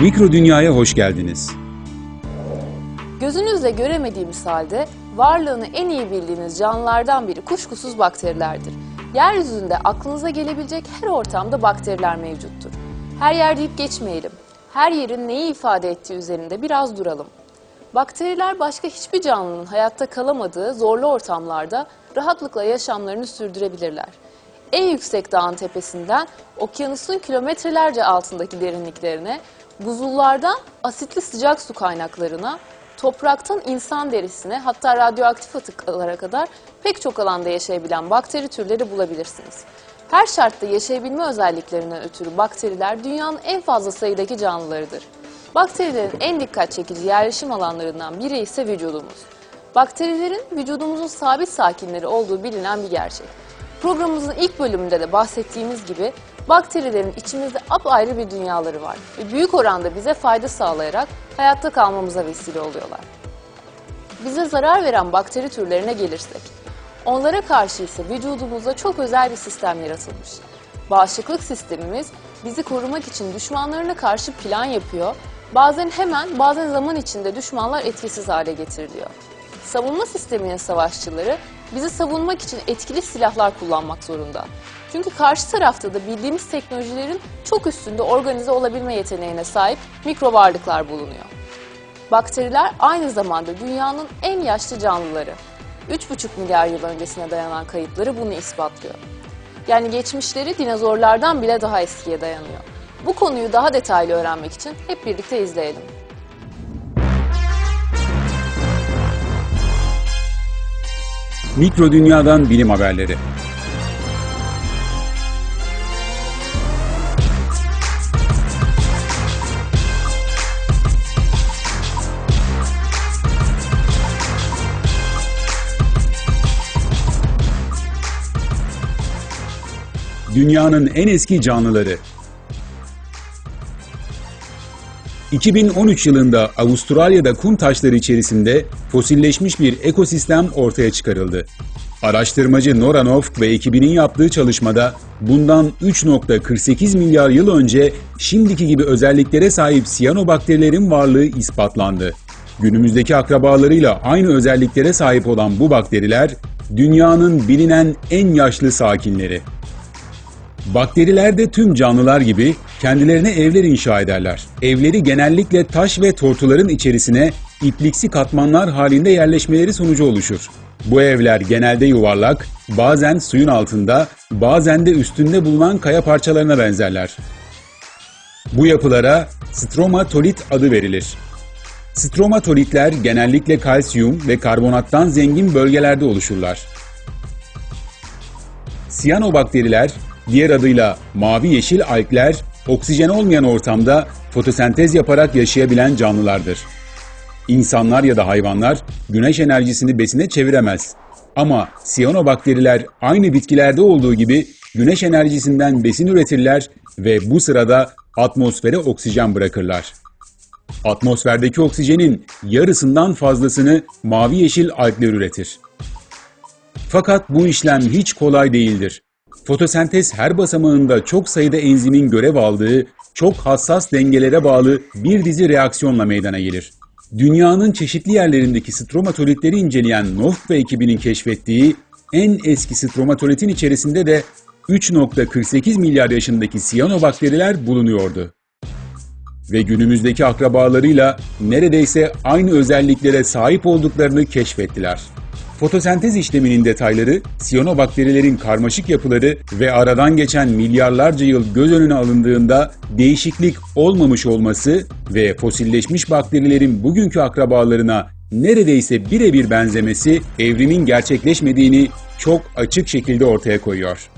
Mikro Dünya'ya hoş geldiniz. Gözünüzle göremediğimiz halde varlığını en iyi bildiğiniz canlılardan biri kuşkusuz bakterilerdir. Yeryüzünde aklınıza gelebilecek her ortamda bakteriler mevcuttur. Her yer deyip geçmeyelim. Her yerin neyi ifade ettiği üzerinde biraz duralım. Bakteriler başka hiçbir canlının hayatta kalamadığı zorlu ortamlarda rahatlıkla yaşamlarını sürdürebilirler. En yüksek dağın tepesinden okyanusun kilometrelerce altındaki derinliklerine, buzullardan asitli sıcak su kaynaklarına, topraktan insan derisine hatta radyoaktif atıklara kadar pek çok alanda yaşayabilen bakteri türleri bulabilirsiniz. Her şartta yaşayabilme özelliklerinden ötürü bakteriler dünyanın en fazla sayıdaki canlılarıdır. Bakterilerin en dikkat çekici yerleşim alanlarından biri ise vücudumuz. Bakterilerin vücudumuzun sabit sakinleri olduğu bilinen bir gerçek. Programımızın ilk bölümünde de bahsettiğimiz gibi bakterilerin içimizde apayrı bir dünyaları var ve büyük oranda bize fayda sağlayarak hayatta kalmamıza vesile oluyorlar. Bize zarar veren bakteri türlerine gelirsek, onlara karşı ise vücudumuzda çok özel bir sistem yaratılmış. Bağışıklık sistemimiz bizi korumak için düşmanlarına karşı plan yapıyor, bazen hemen bazen zaman içinde düşmanlar etkisiz hale getiriliyor. Savunma sisteminin savaşçıları bizi savunmak için etkili silahlar kullanmak zorunda. Çünkü karşı tarafta da bildiğimiz teknolojilerin çok üstünde organize olabilme yeteneğine sahip mikro varlıklar bulunuyor. Bakteriler aynı zamanda dünyanın en yaşlı canlıları. 3,5 milyar yıl öncesine dayanan kayıtları bunu ispatlıyor. Yani geçmişleri dinozorlardan bile daha eskiye dayanıyor. Bu konuyu daha detaylı öğrenmek için hep birlikte izleyelim. Mikro Dünya'dan bilim haberleri. Dünyanın en eski canlıları 2013 yılında Avustralya'da kum taşları içerisinde fosilleşmiş bir ekosistem ortaya çıkarıldı. Araştırmacı Nora Noft ve ekibinin yaptığı çalışmada bundan 3.48 milyar yıl önce şimdiki gibi özelliklere sahip siyanobakterilerin varlığı ispatlandı. Günümüzdeki akrabalarıyla aynı özelliklere sahip olan bu bakteriler dünyanın bilinen en yaşlı sakinleri. Bakteriler de tüm canlılar gibi kendilerine evler inşa ederler. Evleri genellikle taş ve tortuların içerisine ipliksi katmanlar halinde yerleşmeleri sonucu oluşur. Bu evler genelde yuvarlak, bazen suyun altında, bazen de üstünde bulunan kaya parçalarına benzerler. Bu yapılara stromatolit adı verilir. Stromatolitler genellikle kalsiyum ve karbonattan zengin bölgelerde oluşurlar. Siyanobakteriler, diğer adıyla mavi yeşil algler, oksijen olmayan ortamda fotosentez yaparak yaşayabilen canlılardır. İnsanlar ya da hayvanlar güneş enerjisini besine çeviremez. Ama siyanobakteriler aynı bitkilerde olduğu gibi güneş enerjisinden besin üretirler ve bu sırada atmosfere oksijen bırakırlar. Atmosferdeki oksijenin yarısından fazlasını mavi yeşil algler üretir. Fakat bu işlem hiç kolay değildir. Fotosentez her basamağında çok sayıda enzimin görev aldığı, çok hassas dengelere bağlı bir dizi reaksiyonla meydana gelir. Dünyanın çeşitli yerlerindeki stromatolitleri inceleyen Noft ve ekibinin keşfettiği en eski stromatolitin içerisinde de 3.48 milyar yaşındaki siyanobakteriler bulunuyordu. Ve günümüzdeki akrabalarıyla neredeyse aynı özelliklere sahip olduklarını keşfettiler. Fotosentez işleminin detayları, siyanobakterilerin karmaşık yapıları ve aradan geçen milyarlarca yıl göz önüne alındığında değişiklik olmamış olması ve fosilleşmiş bakterilerin bugünkü akrabalarına neredeyse birebir benzemesi evrimin gerçekleşmediğini çok açık şekilde ortaya koyuyor.